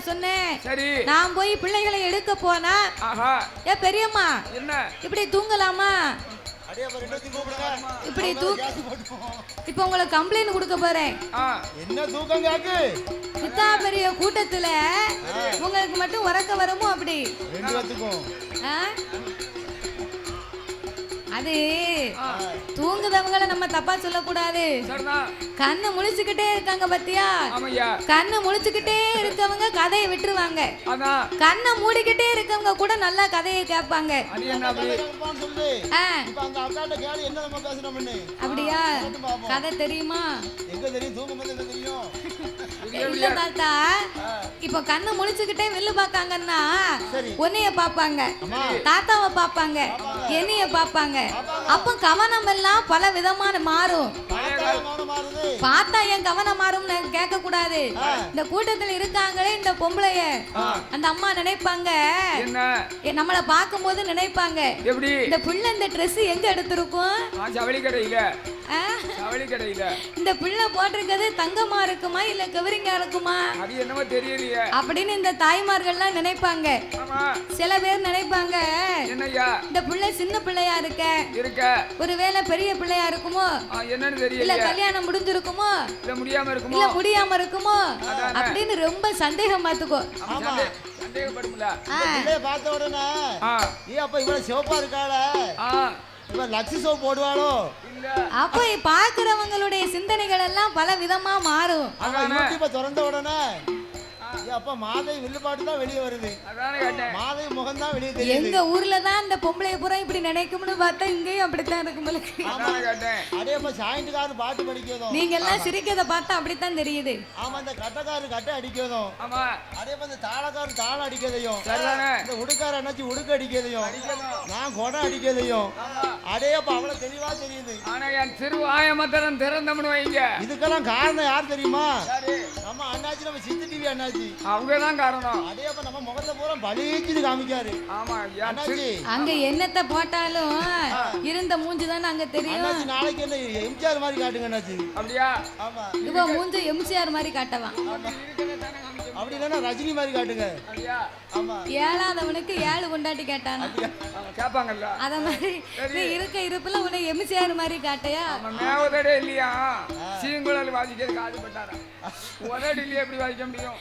நான் சொன்னேன். சரி. நான் போய் பிள்ளைகளை எடுக்க போனா ஆஹா. ஏ பெரியம்மா என்ன? இப்படி தூங்கலாமா? இப்படி தூ இப்போ உங்களுக்கு கம்ப்ளைண்ட் கொடுக்க போறேன். என்ன தூக்கம் கேக்கு? இத்தா பெரிய கூட்டத்துல உங்களுக்கு மட்டும் உறக்க வருமோ அப்படி? அது தூங்குதவங்கள நம்ம தப்பா சொல்லக்கூடாது. கண்ணு முழிச்சுக்கிட்டே இருக்காங்க பாத்தியா? ஆமையா கண்ணு முழிச்சுக்கிட்டே இருக்கவங்க கதையை விட்டுருவாங்க. கண்ணை மூடிக்கிட்டே இருக்கவங்க கூட நல்லா கதையை கேட்பாங்க. அது என்ன அப்படி? கேட்பான்னு சொல்லு. ஆ. இப்ப அந்த அக்காட்ட கேளு என்ன நம்ம பேசுறோம்னு அப்படியா? கதை தெரியுமா? எங்க தெரியும்? தாத்தா இப்ப கண்ணு முழிச்சுக்கிட்டே வெளில பாக்காங்கன்னா சரி. உன்னைய பாப்பாங்க அம்மா தாத்தாவை பாப்பாங்க என்னைய பாப்பாங்க அப்ப கவனம் எல்லாம் பல விதமான மாறும் பார்த்தா என் கவனம் மாறும்னு கேட்க கூடாது இந்த கூட்டத்துல இருக்காங்களே இந்த பொம்பளைய. அந்த அம்மா நினைப்பாங்க. நம்மள பார்க்கும்போது நினைப்பாங்க. எப்படி? இந்த புள்ள இந்த Dress எங்க எடுத்திருக்கும்? ஜவுளி கடையில? ஜவுளி கடையில. இந்த பிள்ளை போட்டிருக்கிறது தங்கமா இருக்குமா இல்ல கவரிங்கா இருக்குமா? அது என்னமோ தெரியலையே. அப்படின்னு இந்த தாய்மார்கள்லாம் நினைப்பாங்க. சில பேர் நினைப்பாங்க என்னய்யா? இந்த பிள்ளை சின்ன பிள்ளையா இருக்க. இருக்க. ஒருவேளை பெரிய பிள்ளையா இருக்குமோ? ஆ, என்னன்னு இல்ல தெரியல கல்யாணம் முடிஞ்சிருக்குமோ? இல்ல முடியாம இருக்குமோ? இல்ல முடியாம இருக்குமோ? அப்படின்னு ரொம்ப சந்தேகம் பார்த்துக்கோ. சந்தேகப்படும்ல. பார்த்த உடனே ஆ. ஏ அப்ப இவ்வளவு சிவப்பா இருக்காள. இவன் சோப் போடுவாளோ? இல்ல. அப்ப பாக்குறவங்களுடைய சிந்தனைகள் எல்லாம் பல விதமா மாறும் யூடியூப்ப திறந்த உடனே அப்ப மாதை வில்லுப்பாட்டு தான் வெளியே வருது. அதானே கேட்டேன். மாதை முகம் தான் வெளியே தெரியுது. எங்க ஊர்ல தான் இந்த பொம்பளைய பூரா இப்படி நினைக்கும்னு பார்த்தா இங்கேயும் அப்படித்தான் இருக்கும் உங்களுக்கு அடே அப்ப சாயந்துக்காரர் பாட்டு படிக்கதும். நீங்க எல்லாம் சிரிக்கிறத பார்த்தா அப்படித்தான் தெரியுது. ஆமா இந்த கட்டக்காரர் கட்டை அடிக்கதும். ஆமா. அதே இந்த தாளக்காரர் தாளம் அடிக்கதையும். சரிதானே. இந்த உடுக்கார என்னாச்சு உடுக்க அடிக்கதையும். நான் குடம் அடிக்கதையும். அடே அப்ப அவ்வளவு தெளிவா தெரியுது. ஆனா என் சிறு ஆயமத்தரம் திறந்தம்னு வைங்க. இதுக்கெல்லாம் காரணம் யார் தெரியுமா? யாரு? நம்ம அண்ணாச்சி நம்ம சித்து டிவி அண்ணாச்சி. அவங்கதான் காரணம். அடே அப்ப நம்ம முகத்தை பூரா பலீச்சுன்னு காமிக்காரு. ஆமா அண்ணாச்சி. அங்க என்னத்தை போட்டாலும் இருந்த மூஞ்சி தானே அங்க தெரியும். நாளைக்கு என்ன எம்ஜிஆர் மாதிரி காட்டுங்க அண்ணாச்சி. அப்படியா? ஆமா. இவ மூஞ்ச எம்ஜிஆர் மாதிரி காட்டவான் அப்படி இல்லைன்னா ரஜினி மாதிரி காட்டுங்க. ஏழாதவனுக்கு ஏழு கொண்டாட்டி கேட்டானா? அவங்க கேட்பாங்கல்ல. அத மாதிரி நீ இருக்க இருப்புல உன்னை எம்ஜிஆர் மாதிரி காட்டையா? மேவதடே இல்லையா? சீங்குழல் வாசிக்கிறதுக்கு ஆசைப்பட்டாரா உதடு இல்லையா எப்படி வாசிக்க முடியும்?